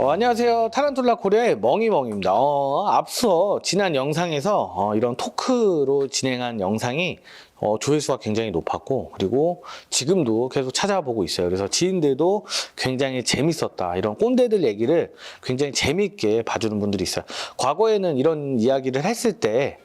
어, 안녕하세요. 타란툴라 코리아의 멍이멍입니다. 어, 앞서 지난 영상에서 어, 이런 토크로 진행한 영상이 어, 조회수가 굉장히 높았고 그리고 지금도 계속 찾아보고 있어요. 그래서 지인들도 굉장히 재밌었다. 이런 꼰대들 얘기를 굉장히 재밌게 봐주는 분들이 있어요. 과거에는 이런 이야기를 했을 때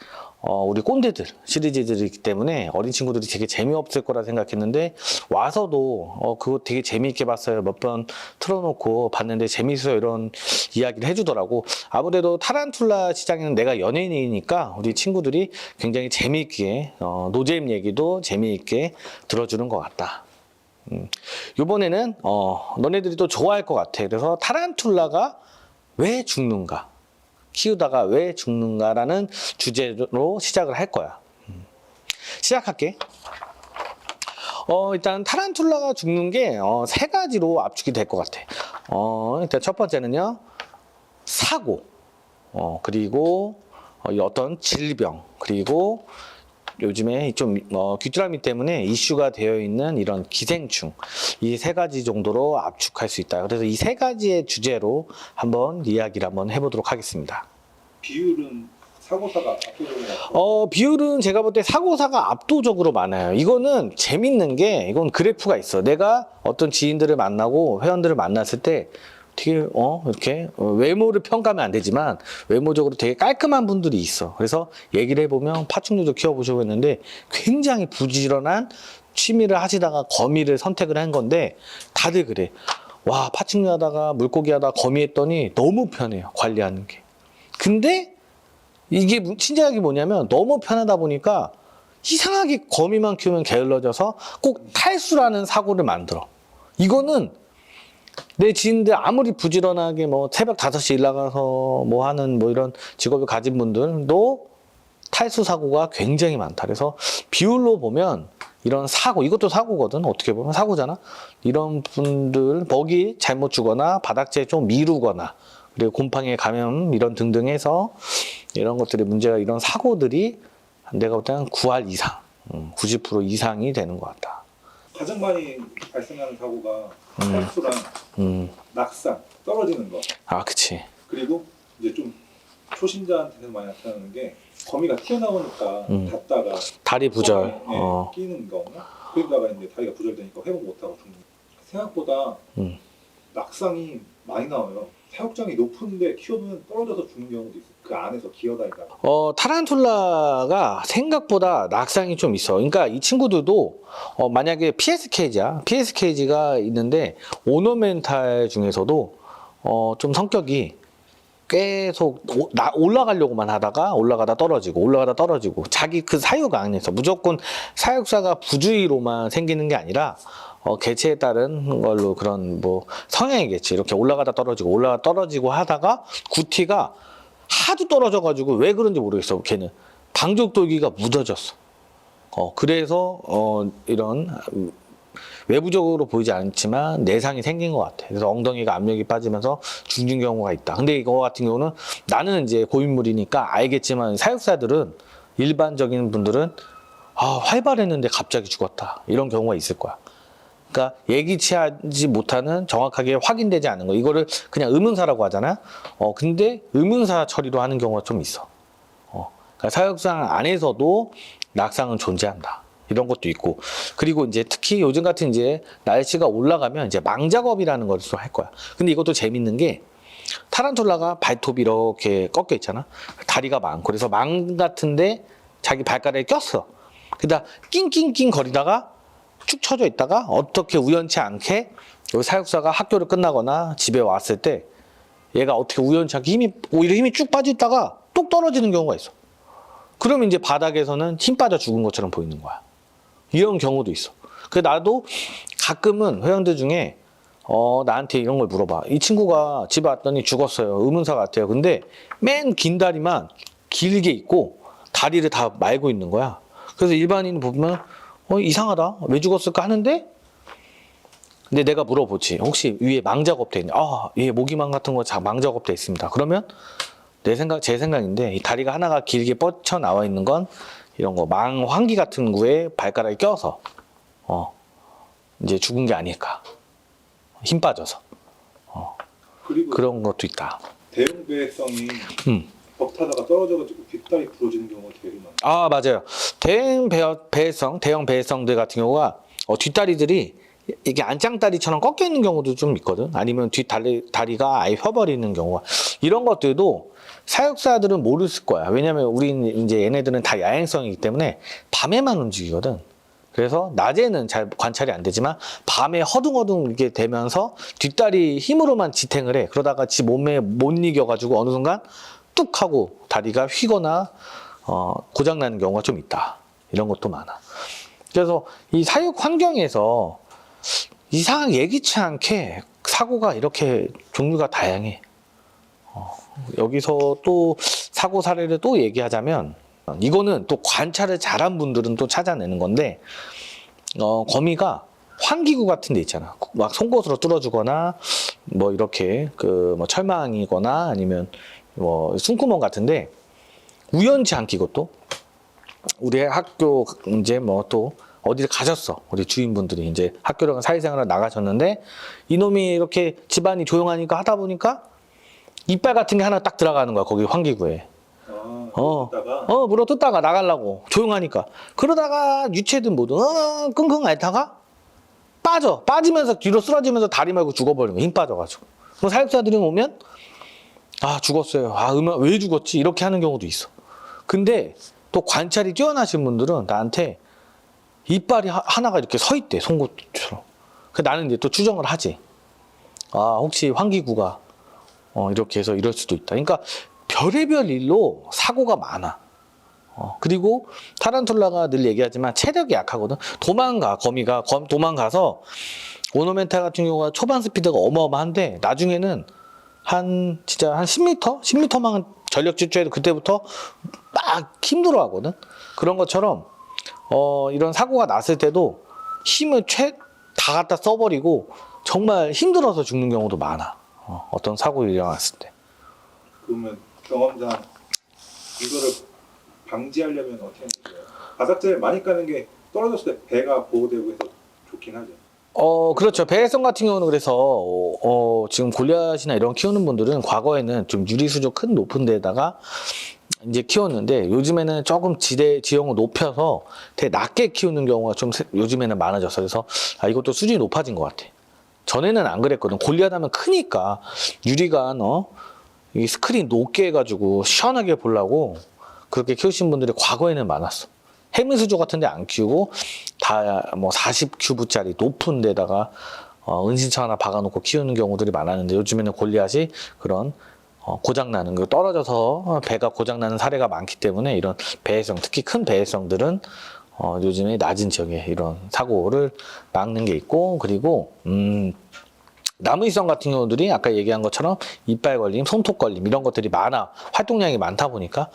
어, 우리 꼰대들 시리즈들이기 때문에 어린 친구들이 되게 재미없을 거라 생각했는데 와서도 어, 그거 되게 재미있게 봤어요. 몇 번 틀어놓고 봤는데 재밌어요. 이런 이야기를 해주더라고. 아무래도 타란툴라 시장에는 내가 연예인이니까 우리 친구들이 굉장히 재미있게 어, 노잼 얘기도 재미있게 들어주는 것 같다. 음, 이번에는 어, 너네들이 또 좋아할 것 같아. 그래서 타란툴라가 왜 죽는가? 키우다가 왜 죽는가라는 주제로 시작을 할 거야. 음. 시작할게. 어, 일단 타란툴라가 죽는 게, 어, 세 가지로 압축이 될 것 같아. 어, 일단 첫 번째는요, 사고, 어, 그리고 어, 이 어떤 질병, 그리고 요즘에 좀 어, 귀뚜라미 때문에 이슈가 되어 있는 이런 기생충 이 세 가지 정도로 압축할 수 있다. 그래서 이 세 가지의 주제로 한번 이야기를 한번 해보도록 하겠습니다. 비율은 사고사가 압도적으로 어, 비율은 제가 볼 때 사고사가 압도적으로 많아요. 이거는 재밌는 게, 이건 그래프가 있어. 내가 어떤 지인들을 만나고 회원들을 만났을 때 되게, 어, 이렇게, 어, 외모를 평가하면 안 되지만, 외모적으로 되게 깔끔한 분들이 있어. 그래서 얘기를 해보면 파충류도 키워보시고 했는데, 굉장히 부지런한 취미를 하시다가 거미를 선택을 한 건데, 다들 그래. 와, 파충류 하다가 물고기 하다가 거미 했더니 너무 편해요. 관리하는 게. 근데, 이게 무- 친절하게 뭐냐면 너무 편하다 보니까 이상하게 거미만 키우면 게을러져서 꼭 탈수라는 사고를 만들어. 이거는 내 지인들 아무리 부지런하게 뭐 새벽 5시 일 나가서 뭐 하는 뭐 이런 직업을 가진 분들도 탈수 사고가 굉장히 많다. 그래서 비율로 보면 이런 사고, 이것도 사고거든. 어떻게 보면 사고잖아. 이런 분들 먹이 잘못 주거나 바닥재 좀 미루거나 그리고 곰팡이에 감염 이런 등등 해서 이런 것들이 문제가 이런 사고들이 내가 볼 때는 9할 이상, 음, 90% 이상이 되는 것 같다. 가장 많이 발생하는 사고가 음. 탈수랑 음, 낙상 떨어지는 거 아, 그치. 그리고 이제 좀 초심자한테는 많이 나타나는 게 거미가 튀어나오니까 음. 닿다가 다리 부절. 예, 어, 끼는 거나 그러다가 이제 다리가 부절되니까 회복 못하고 죽는 거. 생각보다 음. 낙상이 많이 나와요 사육장이 높은데 키워두면 떨어져서 죽는 경우도 있어요 그 안에서 기어다니다가 어, 타란툴라가 생각보다 낙상이 좀 있어. 그러니까 이 친구들도 어, 만약에 PSK지야. PSK지가 있는데 오너멘탈 중에서도 어, 좀 성격이 계속 올라가려고만 하다가 올라가다 떨어지고 올라가다 떨어지고 자기 그 사육 안에서 무조건 사육사가 부주의로만 생기는 게 아니라 어, 개체에 따른 걸로 그런 뭐 성향이겠지 이렇게 올라가다 떨어지고 올라가다 떨어지고 하다가 구티가 하도 떨어져가지고 왜 그런지 모르겠어 걔는 방족돌기가 묻어졌어 어 그래서 어 이런 음, 외부적으로 보이지 않지만 내상이 생긴 것 같아. 그래서 엉덩이가 압력이 빠지면서 죽는 경우가 있다. 근데 이거 같은 경우는 나는 이제 고인물이니까 알겠지만 사육사들은 일반적인 분들은 아, 활발했는데 갑자기 죽었다. 이런 경우가 있을 거야. 그러니까 예기치 하지 못하는 정확하게 확인되지 않은 거. 이거를 그냥 의문사라고 하잖아. 어, 근데 의문사 처리로 하는 경우가 좀 있어. 어, 그러니까 사육상 안에서도 낙상은 존재한다. 이런 것도 있고 그리고 이제 특히 요즘 같은 이제 날씨가 올라가면 이제 망작업이라는 것을 할 거야. 근데 이것도 재밌는 게 타란툴라가 발톱이 이렇게 꺾여 있잖아. 다리가 많고 그래서 망 같은데 자기 발가락에 꼈어. 그다 낑낑낑 거리다가 축 처져 있다가 어떻게 우연치 않게 여기 사육사가 학교를 끝나거나 집에 왔을 때 얘가 어떻게 우연치 않게 힘이 오히려 힘이 쭉 빠져 있다가 뚝 떨어지는 경우가 있어. 그러면 이제 바닥에서는 힘 빠져 죽은 것처럼 보이는 거야. 이런 경우도 있어. 그 나도 가끔은 회원들 중에 어 나한테 이런 걸 물어봐. 이 친구가 집에 왔더니 죽었어요. 의문사 같아요. 근데 맨 긴 다리만 길게 있고 다리를 다 말고 있는 거야. 그래서 일반인 보면 어 이상하다. 왜 죽었을까 하는데 근데 내가 물어보지. 혹시 위에 망작업 돼 있냐? 아, 예, 모기망 같은 거 자, 망작업 돼 있습니다. 그러면 내 생각, 제 생각인데 이 다리가 하나가 길게 뻗쳐 나와 있는 건 이런 거 망황기 같은 거에 발가락이 껴서 어 이제 죽은 게 아닐까 힘 빠져서 어 그리고 그런 것도 있다. 대형 배성이 음. 벽 타다가 떨어져가지고 뒷다리 부러지는 경우가 되게 많아요. 아 맞아요. 대형 배, 배성, 대형 배성들 같은 경우가 어, 뒷다리들이 이게 안짱다리처럼 꺾여 있는 경우도 좀 있거든. 아니면 뒷다리 다리가 아예 펴버리는 경우가 이런 것들도 사육사들은 모르실 거야. 왜냐면 우리 이제 얘네들은 다 야행성이기 때문에 밤에만 움직이거든. 그래서 낮에는 잘 관찰이 안 되지만 밤에 허둥허둥 이게 되면서 뒷다리 힘으로만 지탱을 해. 그러다가 지 몸에 못 이겨가지고 어느 순간 뚝 하고 다리가 휘거나 어, 고장 나는 경우가 좀 있다. 이런 것도 많아. 그래서 이 사육 환경에서 이상 예기치 않게 사고가 이렇게 종류가 다양해. 어, 여기서 또 사고 사례를 또 얘기하자면 이거는 또 관찰을 잘한 분들은 또 찾아내는 건데 어, 거미가 환기구 같은 데 있잖아. 막 송곳으로 뚫어주거나 뭐 이렇게 그 뭐 철망이거나 아니면 뭐 숨구멍 같은데 우연치 않게 이것도 우리 학교 이제 뭐 또 어디를 가셨어. 우리 주인분들이 이제 학교를 사회생활을 나가셨는데 이놈이 이렇게 집안이 조용하니까 하다 보니까 이빨 같은 게 하나 딱 들어가는 거야 거기 환기구에. 아, 어. 어 물어 뜯다가 나가려고. 조용하니까. 그러다가 유체든 뭐든 어, 끙끙 앓다가 빠져. 빠지면서 뒤로 쓰러지면서 다리 말고 죽어버리는 힘 빠져가지고. 뭐 사육사들이 오면 아 죽었어요. 아 음악 왜 죽었지? 이렇게 하는 경우도 있어. 근데 또 관찰이 뛰어나신 분들은 나한테 이빨이 하- 하나가 이렇게 서 있대 송곳처럼. 그 나는 이제 또 추정을 하지. 아 혹시 환기구가 어, 이렇게 해서 이럴 수도 있다. 그러니까 별의별 일로 사고가 많아. 어, 그리고 타란툴라가 늘 얘기하지만 체력이 약하거든. 도망가 거미가. 검- 도망가서 오노멘탈 같은 경우가 초반 스피드가 어마어마한데 나중에는 한 진짜 한 10m, 10m만 전력 질주해도 그때부터 막 힘들어 하거든. 그런 것처럼 어, 이런 사고가 났을 때도 힘을 최 다 갖다 써버리고 정말 힘들어서 죽는 경우도 많아. 어, 어떤 사고 일어났을 때. 그러면 경험상 이거를 방지하려면 어떻게 하는 거예요? 바삭제를 많이 까는 게 떨어졌을 때 배가 보호되고 해서 좋긴 하죠. 어, 그렇죠. 배해성 같은 경우는 그래서, 어, 어, 지금 골리앗이나 이런 키우는 분들은 과거에는 좀 유리수조 큰 높은 데다가 이제 키웠는데 요즘에는 조금 지대, 지형을 높여서 되게 낮게 키우는 경우가 좀 세- 요즘에는 많아졌어. 그래서 아, 이것도 수준이 높아진 것 같아. 전에는 안 그랬거든. 골리앗 하면 크니까 유리가, 어, 이 스크린 높게 해가지고 시원하게 보려고 그렇게 키우신 분들이 과거에는 많았어. 해미수조 같은 데 안 키우고 다 뭐 40큐브짜리 높은 데다가 어, 은신처 하나 박아놓고 키우는 경우들이 많았는데 요즘에는 골리앗이 그런 어, 고장나는 거 떨어져서 배가 고장나는 사례가 많기 때문에 이런 배해성 특히 큰 배해성들은 어, 요즘에 낮은 지역에 이런 사고를 막는 게 있고 그리고 음, 나무위성 같은 경우들이 아까 얘기한 것처럼 이빨 걸림, 손톱 걸림 이런 것들이 많아 활동량이 많다 보니까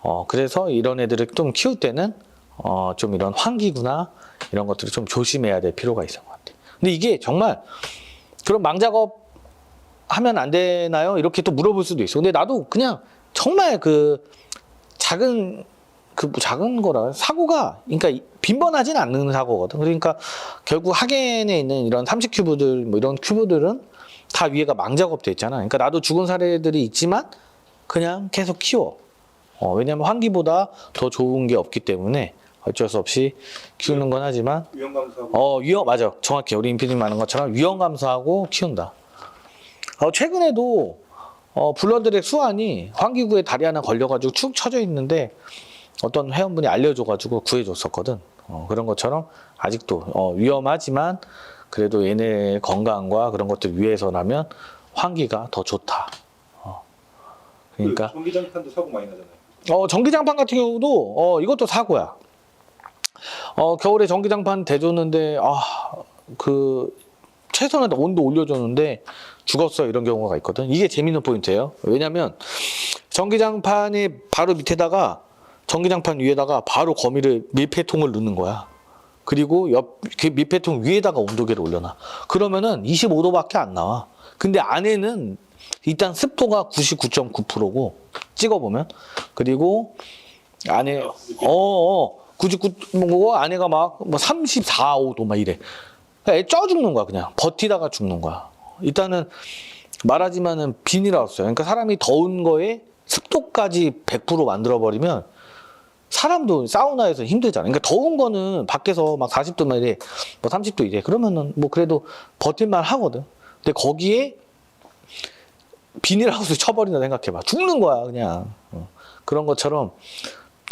어 그래서 이런 애들을 좀 키울 때는 어 좀 이런 환기구나 이런 것들을 좀 조심해야 될 필요가 있을 것 같아요. 근데 이게 정말 그런 망작업 하면 안 되나요? 이렇게 또 물어볼 수도 있어. 근데 나도 그냥 정말 그 작은 그뭐 작은 거라 사고가 그러니까 빈번하진 않는 사고거든. 그러니까 결국 하겐에 있는 이런 30큐브들 뭐 이런 큐브들은 다 위에가 망작업돼 있잖아. 그러니까 나도 죽은 사례들이 있지만 그냥 계속 키워. 어, 왜냐면 환기보다 더 좋은 게 없기 때문에 어쩔 수 없이 키우는 건 하지만 위험 감수하고 어 위험 맞아 정확히 우리 인피님 말하는 것처럼 위험 감수하고 키운다. 어, 최근에도 어, 블러드렉 수완이 환기구에 다리 하나 걸려가지고 축 처져 있는데 어떤 회원분이 알려줘가지고 구해줬었거든. 어, 그런 것처럼 아직도 어, 위험하지만 그래도 얘네 건강과 그런 것들 위해서라면 환기가 더 좋다. 어, 그러니까 그 전기장판도 사고 많이 나잖아요. 어, 전기장판 같은 경우도, 어, 이것도 사고야. 어, 겨울에 전기장판 대줬는데, 아, 그, 최선의 온도 올려줬는데 죽었어. 이런 경우가 있거든. 이게 재밌는 포인트예요. 왜냐면, 전기장판이 바로 밑에다가, 전기장판 위에다가 바로 거미를 밀폐통을 넣는 거야. 그리고 옆, 그 밀폐통 위에다가 온도계를 올려놔. 그러면은 25도밖에 안 나와. 근데 안에는 일단 습도가 99.9%고 찍어보면 그리고 안에 어, 어 99뭐 안에가 막 뭐 34, 5도 막 이래. 그러니까 애쪄 죽는 거야 그냥 버티다가 죽는 거야. 일단은 말하지만은 비닐하우스예요. 그러니까 사람이 더운 거에 습도까지 100% 만들어 버리면 사람도 사우나에서 힘들잖아. 그러니까 더운 거는 밖에서 막 40도만 이래, 뭐 30도 이래. 그러면은 뭐 그래도 버틸만 하거든. 근데 거기에 비닐하우스 쳐버린다 생각해봐. 죽는 거야, 그냥. 어. 그런 것처럼,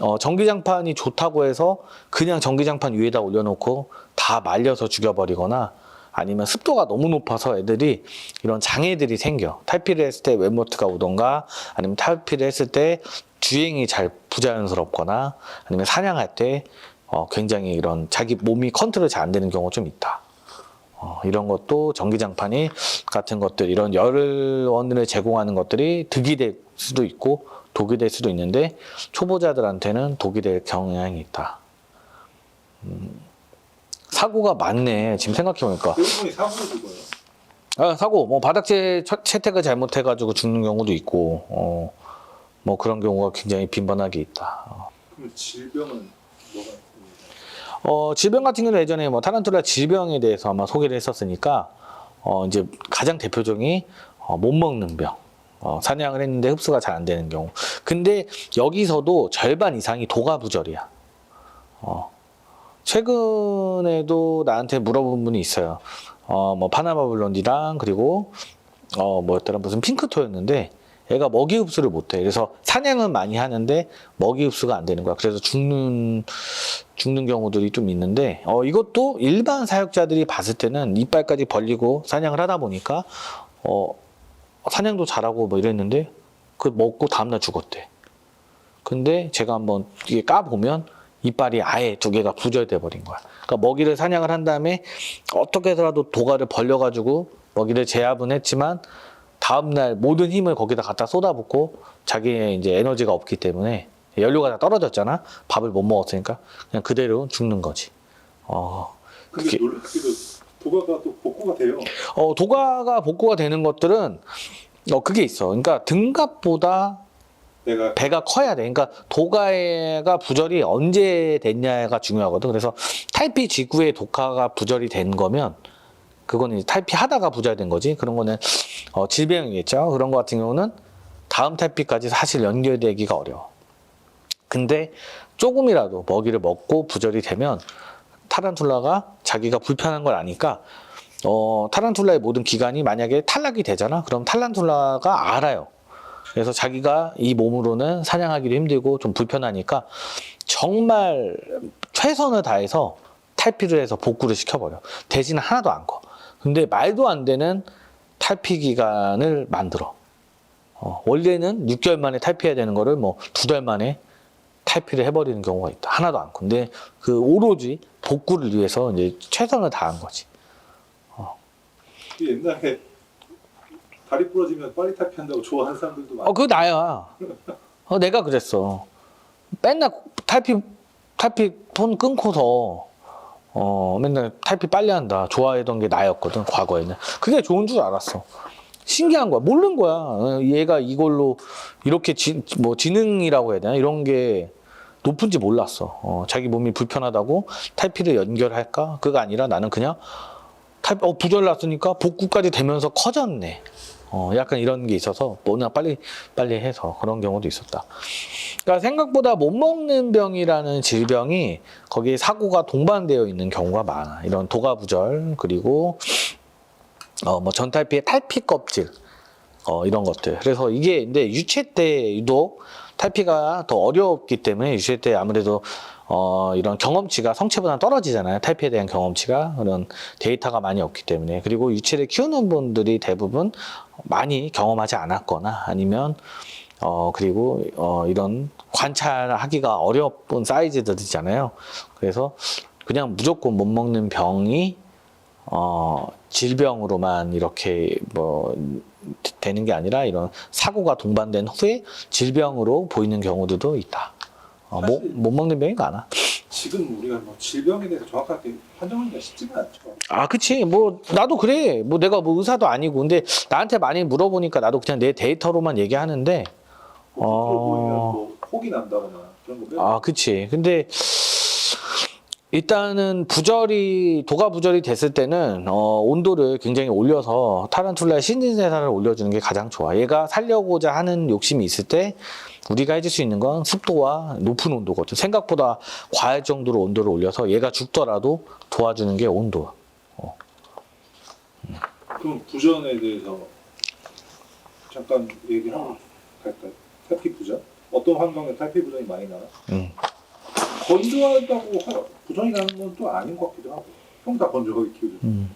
어, 전기장판이 좋다고 해서 그냥 전기장판 위에다 올려놓고 다 말려서 죽여버리거나 아니면 습도가 너무 높아서 애들이 이런 장애들이 생겨. 탈피를 했을 때 웹모트가 오던가 아니면 탈피를 했을 때 주행이 잘 부자연스럽거나 아니면 사냥할 때 어, 굉장히 이런 자기 몸이 컨트롤 잘 안 되는 경우가 좀 있다. 어, 이런 것도 전기장판이 같은 것들 이런 열원을 제공하는 것들이 득이 될 수도 있고 독이 될 수도 있는데 초보자들한테는 독이 될 경향이 있다. 음, 사고가 많네. 지금 생각해보니까 대부분이 사고로 죽어요. 아, 사고 뭐 바닥재 처- 채택을 잘못해가지고 죽는 경우도 있고 어, 뭐 그런 경우가 굉장히 빈번하게 있다. 어. 그럼 질병은 뭐가 있습니까? 어, 질병 같은 경우는 예전에 뭐 타란툴라 질병에 대해서 아마 소개를 했었으니까 어, 이제 가장 대표적인 어, 못 먹는 병. 어, 사냥을 했는데 흡수가 잘 안 되는 경우. 근데 여기서도 절반 이상이 도가부절이야. 어, 최근에도 나한테 물어본 분이 있어요. 어, 뭐 파나마 블론디랑 그리고 어, 뭐였더라 무슨 핑크토였는데 얘가 먹이 흡수를 못해. 그래서 사냥은 많이 하는데 먹이 흡수가 안 되는 거야. 그래서 죽는 죽는 경우들이 좀 있는데 어, 이것도 일반 사육자들이 봤을 때는 이빨까지 벌리고 사냥을 하다 보니까 어, 사냥도 잘하고 뭐 이랬는데 그 먹고 다음날 죽었대. 근데 제가 한번 이게 까 보면 이빨이 아예 두 개가 부절돼 버린 거야. 그러니까 먹이를 사냥을 한 다음에 어떻게 해서라도 도가를 벌려가지고 먹이를 제압은 했지만 다음날 모든 힘을 거기다 갖다 쏟아붓고 자기의 이제 에너지가 없기 때문에 연료가 다 떨어졌잖아. 밥을 못 먹었으니까 그냥 그대로 죽는 거지. 어, 그게- 놀랍게도 도가가 또 복구가 돼요. 어, 도가가 복구가 되는 것들은 어, 그게 있어. 그러니까 등갑보다 내가 배가 커야 돼. 그러니까 도가가 부절이 언제 됐냐가 중요하거든. 그래서 탈피 직후에 도가가 부절이 된 거면 그거는 이제 탈피하다가 부절된 거지. 그런 거는 어, 질병이겠죠. 그런 거 같은 경우는 다음 탈피까지 사실 연결되기가 어려워. 근데 조금이라도 먹이를 먹고 부절이 되면 타란툴라가 자기가 불편한 걸 아니까 어, 타란툴라의 모든 기관이 만약에 탈락이 되잖아. 그럼 타란툴라가 알아요. 그래서 자기가 이 몸으로는 사냥하기도 힘들고 좀 불편하니까 정말 최선을 다해서 탈피를 해서 복구를 시켜버려. 대신 하나도 안 커. 근데 말도 안 되는 탈피 기간을 만들어. 어, 원래는 6개월 만에 탈피해야 되는 거를 뭐 두 달 만에 탈피를 해버리는 경우가 있다. 하나도 안 커. 근데 그 오로지 복구를 위해서 이제 최선을 다한 거지. 그 옛날에 다리 부러지면 빨리 탈피한다고 좋아하는 사람들도 많아. 어, 그거 나야. 어, 내가 그랬어. 맨날 탈피, 탈피 폰 끊고서, 어, 맨날 탈피 빨리 한다. 좋아했던 게 나였거든, 과거에는. 그게 좋은 줄 알았어. 신기한 거야. 모르는 거야. 어, 얘가 이걸로 이렇게 지, 뭐 지능이라고 해야 되나? 이런 게 높은지 몰랐어. 어, 자기 몸이 불편하다고 탈피를 연결할까? 그거 아니라 나는 그냥 탈, 어, 부절 났으니까 복구까지 되면서 커졌네. 어, 약간 이런 게 있어서 뭐나 빨리 빨리 해서 그런 경우도 있었다. 그러니까 생각보다 못 먹는 병이라는 질병이 거기에 사고가 동반되어 있는 경우가 많아. 이런 도가 부절 그리고 어, 뭐 전탈피의 탈피 껍질 어, 이런 것들. 그래서 이게 근데 유체 때 유독 탈피가 더 어렵기 때문에 유체 때 아무래도 어, 이런 경험치가 성체보다 떨어지잖아요. 탈피에 대한 경험치가 그런 데이터가 많이 없기 때문에 그리고 유체를 키우는 분들이 대부분 많이 경험하지 않았거나 아니면 어 그리고 어 이런 관찰하기가 어려운 사이즈들이잖아요. 그래서 그냥 무조건 못 먹는 병이 어 질병으로만 이렇게 뭐 되는 게 아니라 이런 사고가 동반된 후에 질병으로 보이는 경우들도 있다. 어, 못, 사실- 못 먹는 병이 많아. 지금 우리가 뭐 질병에 대해서 정확하게 판정하기가 쉽지가 않죠. 아, 그치. 뭐, 나도 그래. 뭐, 내가 뭐 의사도 아니고. 근데 나한테 많이 물어보니까 나도 그냥 내 데이터로만 얘기하는데, 뭐 어. 보이면 뭐 혹이 난다거나 그런 거 아, 그치. 근데 일단은 부절이 도가 부절이 됐을 때는 어, 온도를 굉장히 올려서 타란툴라의 신진대사를 올려주는 게 가장 좋아. 얘가 살려고자 하는 욕심이 있을 때 우리가 해줄 수 있는 건 습도와 높은 온도거든. 생각보다 과할 정도로 온도를 올려서 얘가 죽더라도 도와주는 게 온도야. 그럼 부전에 대해서 잠깐 얘기하고 갈까요? 탈피 부전? 어떤 환경에 탈피 부전이 많이 나나? 음. 건조하다고 하- 부전이 나는 건 또 아닌 것 같기도 하고 형 다 건조하게 키우죠. 음.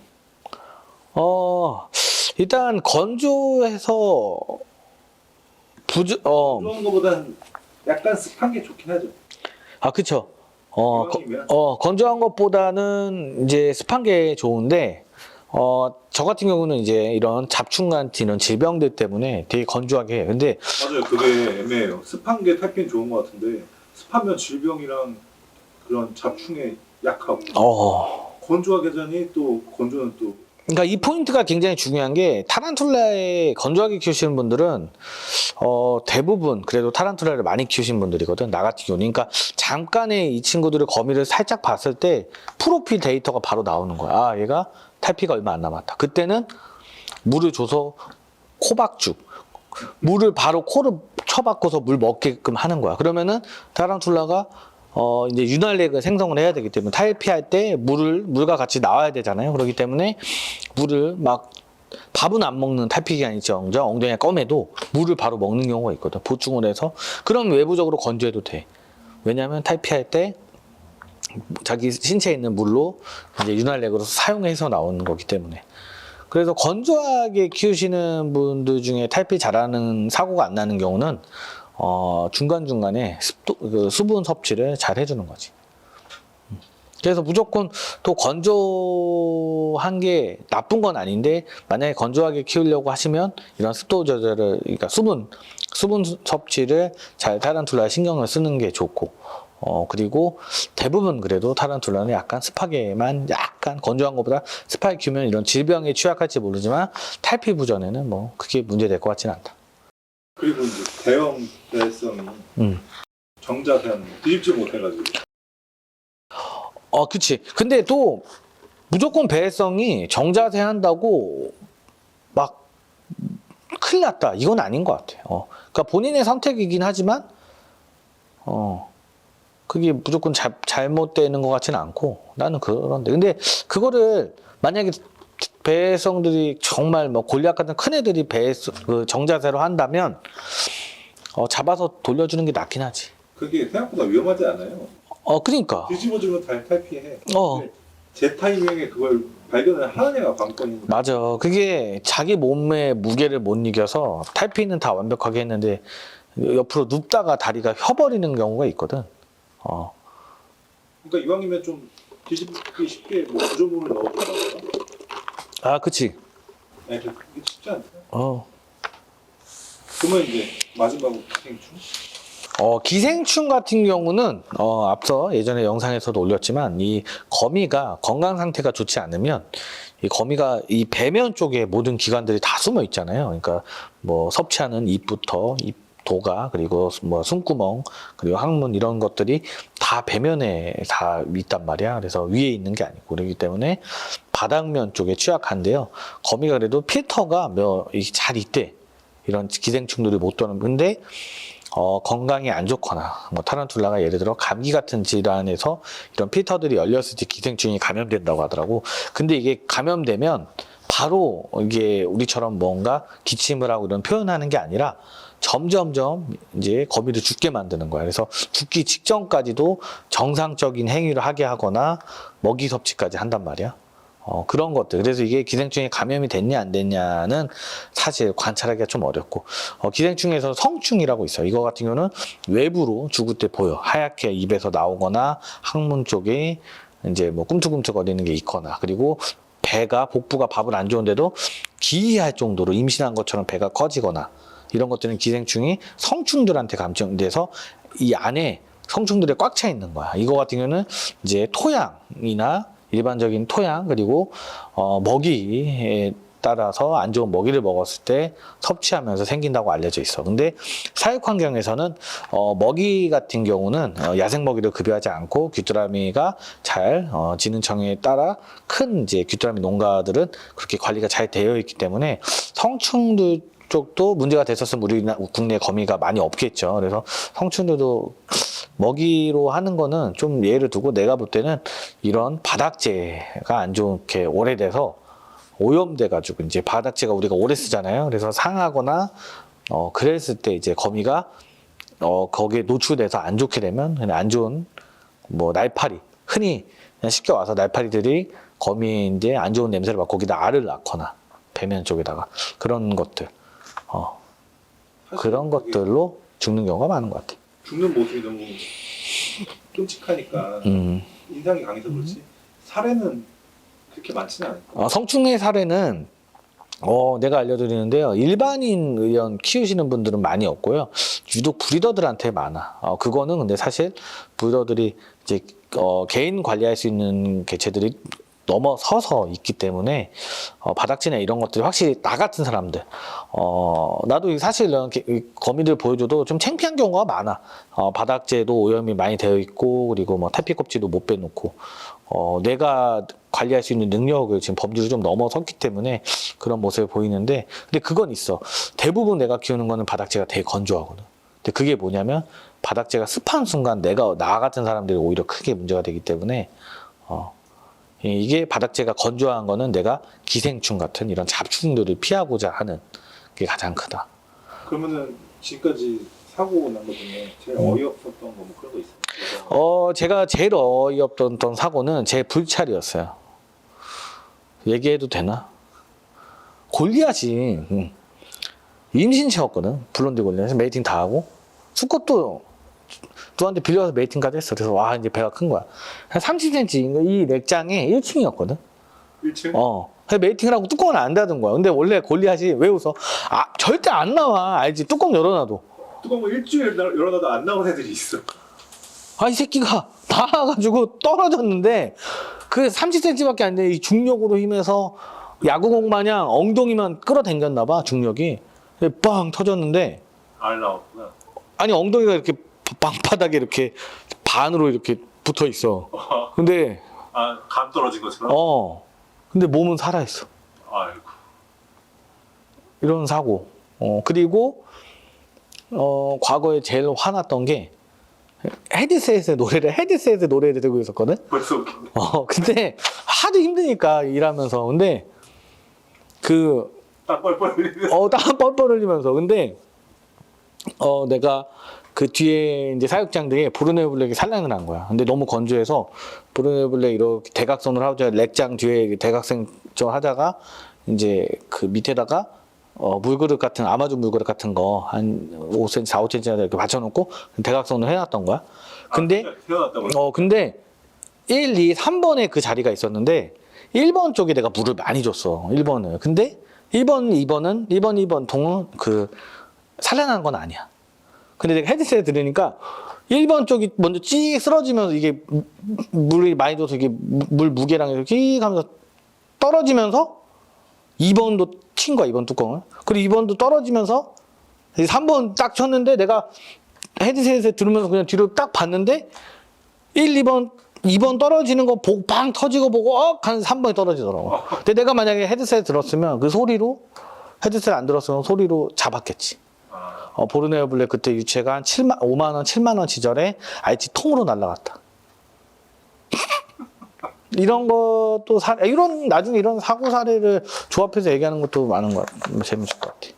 어, 일단 건조해서 부주, 어, 건조한 것보다는 약간 습한 게 좋긴 하죠. 아, 그쵸. 어, 거- 어, 건조한 것보다는 이제 습한 게 좋은데, 어, 저 같은 경우는 이제 이런 잡충 같은 이런 질병들 때문에 되게 건조하게 해요. 근데, 맞아요. 그게 애매해요. 습한 게 탈피는 좋은 것 같은데 습하면 질병이랑 그런 잡충에 약하고 어, 건조하게 하자니 또 건조는 또 그러니까 이 포인트가 굉장히 중요한 게 타란툴라에 건조하게 키우시는 분들은 어 대부분 그래도 타란툴라를 많이 키우신 분들이거든 나 같은 경우는. 그러니까 잠깐의 이 친구들의 거미를 살짝 봤을 때 프로필 데이터가 바로 나오는 거야. 아 얘가 탈피가 얼마 안 남았다. 그때는 물을 줘서 코박죽 물을 바로 코를 쳐바꿔서 물 먹게끔 하는 거야 그러면은 타란툴라가 어 이제 윤활렉을 생성을 해야 되기 때문에 탈피할 때 물을 물과 같이 나와야 되잖아요. 그렇기 때문에 물을 막 밥은 안 먹는 탈피 기간이 정정 엉덩이가 검해도 물을 바로 먹는 경우가 있거든. 보충을 해서 그럼 외부적으로 건조해도 돼. 왜냐하면 탈피할 때 자기 신체에 있는 물로 이제 윤활렉으로 사용해서 나오는 거기 때문에. 그래서 건조하게 키우시는 분들 중에 탈피 잘하는 사고가 안 나는 경우는 어, 중간중간에 습도, 그 수분 섭취를 잘 해주는 거지. 음. 그래서 무조건 또 건조한 게 나쁜 건 아닌데 만약에 건조하게 키우려고 하시면 이런 습도 조절을 그러니까 수분 수분 섭취를 잘 타란툴라 신경을 쓰는 게 좋고 어 그리고 대부분 그래도 타란툴라는 약간 습하게만 약간 건조한 것보다 습하게 키우면 이런 질병에 취약할지 모르지만 탈피 부 전에는 뭐 그게 문제될 것 같지는 않다. 그리고 이제 대형 배성이 음. 정자세는 뒤집지 못해가지고 어, 그치. 근데 또 무조건 배회성이 정자세 한다고 막 큰일 났다. 이건 아닌 것 같아. 어. 그러니까 본인의 선택이긴 하지만, 어, 그게 무조건 잘, 잘못되는 것 같지는 않고 나는 그런데. 근데 그거를 만약에 배회성들이 정말 뭐 골리앗 같은 큰 애들이 배, 그 정자세로 한다면, 어, 잡아서 돌려주는 게 낫긴 하지. 그게 생각보다 위험하지 않아요. 어, 그러니까. 뒤집어주면 다 탈피해. 어. 제 타이밍에 그걸 발견을 하는 애가 거 맞아. 그게 자기 몸의 무게를 못 이겨서 탈피는 다 완벽하게 했는데 옆으로 눕다가 다리가 혀버리는 경우가 있거든. 어. 그러니까 이왕이면 좀 뒤집기 쉽게 뭐 구조물을 넣어준다거나 아, 그치. 네, 그게 쉽지 않죠. 어. 그러면 이제 마지막으로 기생충 어, 기생충 같은 경우는 어, 앞서 예전에 영상에서도 올렸지만 이 거미가 건강 상태가 좋지 않으면 이 거미가 이 배면 쪽에 모든 기관들이 다 숨어 있잖아요. 그러니까 뭐 섭취하는 입부터 입 도가 그리고 뭐 숨구멍 그리고 항문 이런 것들이 다 배면에 다 있단 말이야. 그래서 위에 있는 게 아니고 그렇기 때문에 바닥면 쪽에 취약한데요. 거미가 그래도 필터가 뭐잘 있대. 이런 기생충들이 못 도는 근데 어, 건강이 안 좋거나 뭐 타란툴라가 예를 들어 감기 같은 질환에서 이런 필터들이 열렸을 때 기생충이 감염된다고 하더라고. 근데 이게 감염되면 바로 이게 우리처럼 뭔가 기침을 하고 이런 표현하는 게 아니라 점점점 이제 거미를 죽게 만드는 거야. 그래서 죽기 직전까지도 정상적인 행위를 하게 하거나 먹이 섭취까지 한단 말이야. 어, 그런 것들. 그래서 이게 기생충에 감염이 됐냐 안 됐냐는 사실 관찰하기가 좀 어렵고 어, 기생충에서 성충이라고 있어요. 이거 같은 경우는 외부로 죽을 때 보여. 하얗게 입에서 나오거나 항문 쪽에 이제 뭐 꿈틀꿈틀거리는 게 있거나 그리고 배가 복부가 밥을 안 좋은데도 기이할 정도로 임신한 것처럼 배가 커지거나 이런 것들은 기생충이 성충들한테 감염돼서 이 안에 성충들이 꽉 차 있는 거야. 이거 같은 경우는 이제 토양이나 일반적인 토양 그리고 어, 먹이에 따라서 안 좋은 먹이를 먹었을 때 섭취하면서 생긴다고 알려져 있어. 근데 사육 환경에서는 어, 먹이 같은 경우는 어, 야생 먹이를 급여하지 않고 귀뚜라미가 잘 어, 지능청에 따라 큰 이제 귀뚜라미 농가들은 그렇게 관리가 잘 되어 있기 때문에 성충들 쪽도 문제가 됐었으면 우리 국내 거미가 많이 없겠죠. 그래서 성충들도 먹이로 하는 거는 좀 예를 두고 내가 볼 때는 이런 바닥재가 안 좋게 오래돼서 오염돼 가지고 이제 바닥재가 우리가 오래 쓰잖아요. 그래서 상하거나 어 그랬을 때 이제 거미가 어 거기에 노출돼서 안 좋게 되면 그냥 안 좋은 뭐 날파리 흔히 그냥 쉽게 와서 날파리들이 거미의 이제 안 좋은 냄새를 맡고 거기다 알을 낳거나 배면 쪽에다가 그런 것들 어 그런 것들로 죽는 경우가 많은 것 같아. 죽는 모습이 너무 끔찍하니까 음. 인상이 강해서 그렇지 사례는 그렇게 많지는 거야. 어, 성충의 사례는 어, 내가 알려드리는데요. 일반인 의원 키우시는 분들은 많이 없고요. 유독 브리더들한테 많아. 어, 그거는 근데 사실 브리더들이 이제 어, 개인 관리할 수 있는 개체들이 넘어서서 있기 때문에 어, 바닥지나 이런 것들이 확실히 나 같은 사람들 어, 나도 사실 이런 거미들 보여줘도 좀 창피한 경우가 많아. 어, 바닥재도 오염이 많이 되어 있고 그리고 뭐 태피 껍질도 못 빼놓고 어, 내가 관리할 수 있는 능력을 지금 범주를 좀 넘어섰기 때문에 그런 모습을 보이는데 근데 그건 있어. 대부분 내가 키우는 거는 바닥재가 되게 건조하거든. 근데 그게 뭐냐면 바닥재가 습한 순간 내가 나 같은 사람들이 오히려 크게 문제가 되기 때문에 어, 이- 이게 바닥재가 건조한 거는 내가 기생충 같은 이런 잡충들을 피하고자 하는 게 가장 크다. 그러면은 지금까지 사고 난 것 중에 제일 음. 어이없었던 거 뭐 그런 거 있어요? 어, 제가 제일 어이없던 던 사고는 제 불찰이었어요. 얘기해도 되나? 골리앗이 음, 임신 채웠거든. 블론디 골리앗 메이팅 다 하고 수컷도 누구한테 빌려서 메이팅까지 했어. 그래서 와 이제 배가 큰 거야. 한 30cm 이 렉장에 1층이었거든. 1층? 어. 그래서 메이팅을 하고 뚜껑을 안 닫은 거야. 근데 원래 골리앗이 왜 웃어? 아 절대 안 나와. 알지? 뚜껑 열어놔도. 뚜껑 을 일주일 나- 열어놔도 안 나온 애들이 있어. 아, 이 새끼가 나와가지고 떨어졌는데 그 30cm밖에 안 돼. 이 중력으로 힘해서 야구공 마냥 엉덩이만 끌어당겼나 봐, 중력이. 근데 빵 터졌는데 알 나왔구나. 아니 엉덩이가 이렇게 방바닥에 이렇게 반으로 이렇게 붙어 있어. 근데 아, 감 떨어진 것처럼? 어. 근데 몸은 살아 있어. 아이고. 이런 사고. 어, 그리고, 어, 과거에 제일 화났던 게, 헤드셋의 노래를, 헤드셋의 노래를 듣고 있었거든? 벌써 웃긴다. 어, 근데 하도 힘드니까 일하면서. 근데, 그, 딱 뻘뻘 흘리는. 어, 땀 뻘뻘 흘리면서. 근데, 어, 내가 그 뒤에 이제 사육장들이 브루네오 블랙이 산란을 한 거야. 근데 너무 건조해서 브루네오 블랙 이렇게 대각선으로 하자 렉장 뒤에 대각선 좀 하다가 이제 그 밑에다가 어, 물그릇 같은 아마존 물그릇 같은 거 한 5cm, 4, 5cm 이렇게 받쳐놓고 대각선으로 해놨던 거야. 근데 아. 어, 근데 1, 2, 3번에 그 자리가 있었는데 1번 쪽에 내가 물을 많이 줬어. 1번을. 근데 1번, 2번은 1번, 2번 통은 그 산란한 건 아니야. 근데 내가 헤드셋 들으니까 1번 쪽이 먼저 찌 쓰러지면서 이게 무- 물이 많이 줘서 이게 무- 물 무게랑 이렇게 하면서 떨어지면서 2번도 친 거야, 2번 뚜껑을. 그리고 2번도 떨어지면서 3번 딱 쳤는데 내가 헤드셋에 들으면서 그냥 뒤로 딱 봤는데 1, 2번, 2번 떨어지는 거 보고 빵 터지고 보고 어? 한 3번이 떨어지더라고. 근데 내가 만약에 헤드셋 들었으면 그 소리로 헤드셋 안 들었으면 소리로 잡았겠지. 아, 어, 보르네오 블랙 그때 유채가 한 7만, 5만 원, 7만 원 시절에 알지 통으로 날라갔다. 이런 것도 사, 이런 나중에 이런 사고 사례를 조합해서 얘기하는 것도 많은 것 같아. 재밌을 것 같아.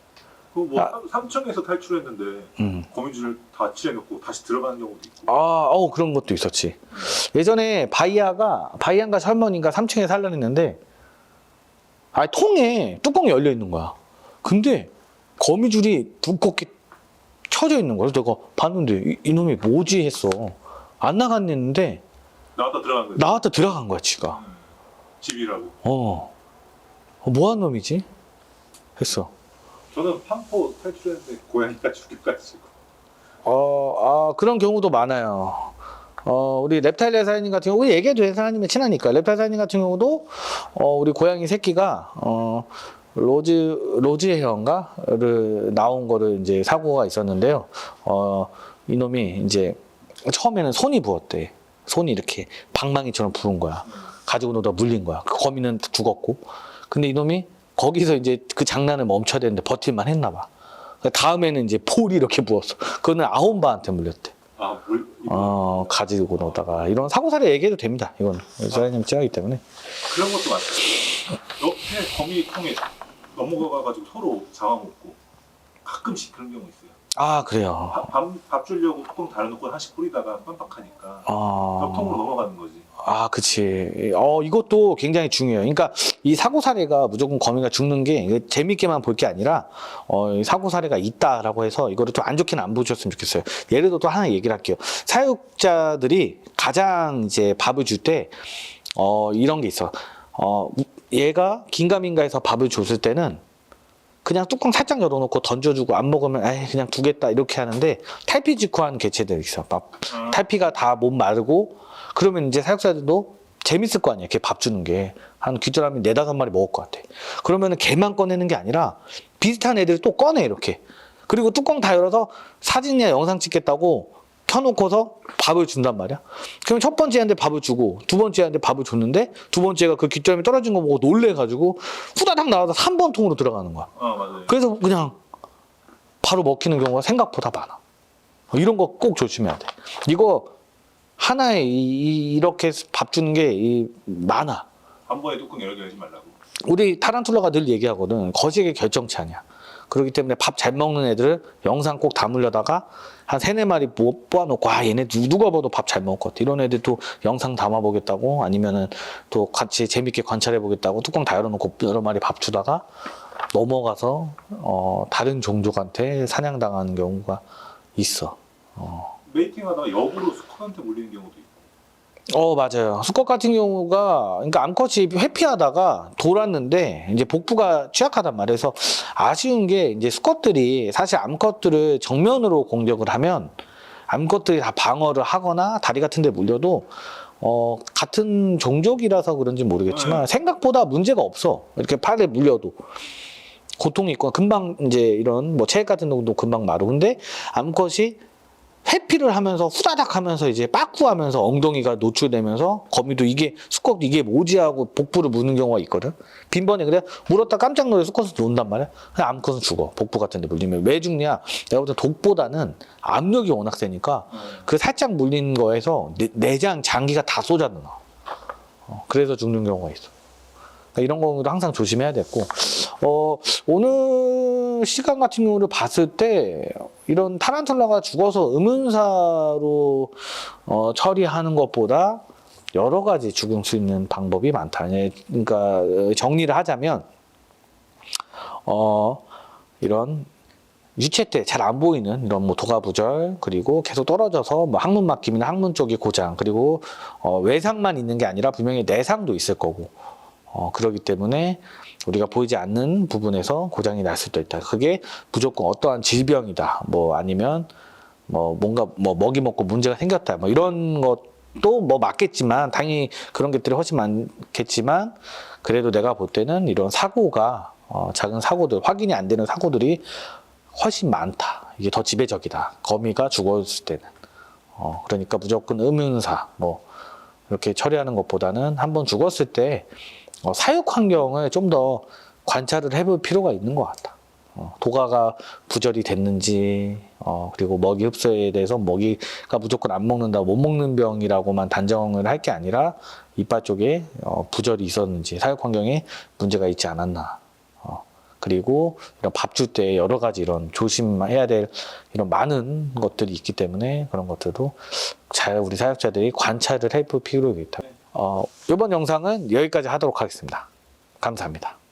그뭐 아. 삼청에서 탈출했는데 음. 거미줄을 다 칠해놓고 다시 들어가는 경우도 있고. 아, 어 그런 것도 있었지. 예전에 바이아가 바이안가 설머니가 3층에 살려냈는데, 아 통에 뚜껑이 열려 있는 거야. 근데 거미줄이 두껍게 쳐져 있는 거야. 그래서 내가 봤는데 이, 이놈이 뭐지 했어. 안 나갔는데 나왔다 들어간 거지. 나왔다 들어간 거야, 지가. 음. 집이라고. 어, 어 뭐한 놈이지? 했어. 저는 판포 탈출했는데 고양이가 죽여가지고. 어, 아, 그런 경우도 많아요. 어, 우리 랩타일 사장님 같은 경우, 우리 얘기해도 사장님이 친하니까. 랩타일 사장님 같은 경우도, 어, 우리 고양이 새끼가, 어, 로즈 로즈 헤어인가를 나온 거를 이제 사고가 있었는데요. 어 이놈이 이제 처음에는 손이 부었대. 손이 이렇게 방망이처럼 부은 거야. 가지고 놀다 물린 거야. 그 거미는 죽었고. 근데 이놈이 거기서 이제 그 장난을 멈춰야 되는데 버틸만 했나 봐. 그 다음에는 이제 폴이 이렇게 부었어. 그거는 아홉바한테 물렸대. 아, 물, 어, 가지고 놀다가 이런 사고 사례 얘기해도 됩니다. 이건 저희님 찌하기 때문에. 그런 것도 많아요. 옆에 거미 통에 넘어가가지고 서로 잡아먹고 가끔씩 그런 경우 있어요. 아 그래요. 밥, 밥, 밥 주려고 뚜껑 달아놓고 하나씩 뿌리다가 깜빡하니까 아, 옆 통으로 넘어가는 거지. 아, 그치. 어, 이것도 굉장히 중요해요. 그러니까 이 사고 사례가 무조건 거미가 죽는 게 재밌게만 볼 게 아니라 어, 이 사고 사례가 있다라고 해서 이거를 좀 안 좋게는 안 보셨으면 좋겠어요. 예를 들어 또 하나 얘기를 할게요. 사육자들이 가장 이제 밥을 줄 때 어, 이런 게 있어. 어, 얘가 긴가민가해서 밥을 줬을 때는 그냥 뚜껑 살짝 열어놓고 던져주고 안 먹으면 에이 그냥 두겠다 이렇게 하는데 탈피 직후한 개체들 있어. 막 아, 탈피가 다몸 마르고 그러면 이제 사육사들도 재밌을 거 아니야. 걔 밥 주는 게. 한 귀뚜라미 네다섯 마리 먹을 것 같아. 그러면은 걔만 꺼내는 게 아니라 비슷한 애들 또 꺼내 이렇게. 그리고 뚜껑 다 열어서 사진이나 영상 찍겠다고 켜놓고서 밥을 준단 말이야. 그럼 첫 번째 한테 밥을 주고 두 번째 한테 밥을 줬는데 두 번째가 그 귀뚜라미 떨어진 거 보고 놀래가지고 후다닥 나와서 3번 통으로 들어가는 거야. 아 맞아요. 그래서 그냥 바로 먹히는 경우가 생각보다 많아. 이런 거 꼭 조심해야 돼. 이거 하나에 이, 렇게 밥 주는 게 이, 많아. 한 번에 뚜껑 여러 개 열지 말라고. 우리 타란툴라가 늘 얘기하거든. 거식의 결정치 아니야. 그렇기 때문에 밥 잘 먹는 애들을 영상 꼭 담으려다가 한 세네 마리 모- 뽑아놓고 아 얘네 누- 누가 봐도 밥 잘 먹을 것 같아. 이런 애들 또 영상 담아보겠다고 아니면은 또 같이 재밌게 관찰해보겠다고 뚜껑 다 열어놓고 여러 마리 밥 주다가 넘어가서 어, 다른 종족한테 사냥당하는 경우가 있어. 메이팅하다가 역으로 수컷한테 물리는 경우도 있고. 어 맞아요. 수컷 같은 경우가 그러니까 암컷이 회피하다가 돌았는데 이제 복부가 취약하단 말이에요. 그래서 아쉬운 게 이제 수컷들이 사실 암컷들을 정면으로 공격을 하면 암컷들이 다 방어를 하거나 다리 같은 데 물려도 어 같은 종족이라서 그런지 모르겠지만 생각보다 문제가 없어. 이렇게 팔에 물려도 고통이 있고 금방 이제 이런 뭐 체액 같은 경우도 금방 마르고 근데 암컷이 회피를 하면서 후다닥 하면서 이제 빠꾸하면서 엉덩이가 노출되면서 거미도 이게 수컷 이게 뭐지 하고 복부를 무는 경우가 있거든. 빈번에 그래 물었다 깜짝 놀래 수컷은 논단 말이야. 근데 암컷은 죽어. 복부 같은 데 물리면 왜 죽냐? 내가 볼 때 독보다는 압력이 워낙 세니까 그 살짝 물린 거에서 내, 내장 장기가 다 쏟아져 나와. 어, 그래서 죽는 경우가 있어. 그러니까 이런 경우도 항상 조심해야 됐고 어, 오늘 시간 같은 경우를 봤을 때 이런 타란툴라가 죽어서 의문사로 어, 처리하는 것보다 여러 가지 죽일 수 있는 방법이 많다. 예, 그러니까 어, 정리를 하자면 어, 이런 유체 때잘안 보이는 이런 뭐 도가부절 그리고 계속 떨어져서 뭐 항문 막힘이나 항문 쪽이 고장 그리고 어, 외상만 있는 게 아니라 분명히 내상도 있을 거고 어, 그러기 때문에 우리가 보이지 않는 부분에서 고장이 날 수도 있다. 그게 무조건 어떠한 질병이다. 뭐 아니면 뭐 뭔가 뭐 먹이 먹고 문제가 생겼다. 뭐 이런 것도 뭐 맞겠지만 당연히 그런 것들이 훨씬 많겠지만 그래도 내가 볼 때는 이런 사고가 어, 작은 사고들 확인이 안 되는 사고들이 훨씬 많다. 이게 더 지배적이다. 거미가 죽었을 때는. 어, 그러니까 무조건 의문사 뭐 이렇게 처리하는 것보다는 한번 죽었을 때 어, 사육 환경을 좀 더 관찰을 해볼 필요가 있는 것 같다. 어, 도가가 부절이 됐는지, 어, 그리고 먹이 흡수에 대해서 먹이가 무조건 안 먹는다, 못 먹는 병이라고만 단정을 할 게 아니라 이빨 쪽에 어, 부절이 있었는지, 사육 환경에 문제가 있지 않았나. 어, 그리고 이런 밥줄 때 여러 가지 이런 조심해야 될 이런 많은 것들이 있기 때문에 그런 것들도 잘 우리 사육자들이 관찰을 해볼 필요가 있다. 어, 이번 영상은 여기까지 하도록 하겠습니다. 감사합니다.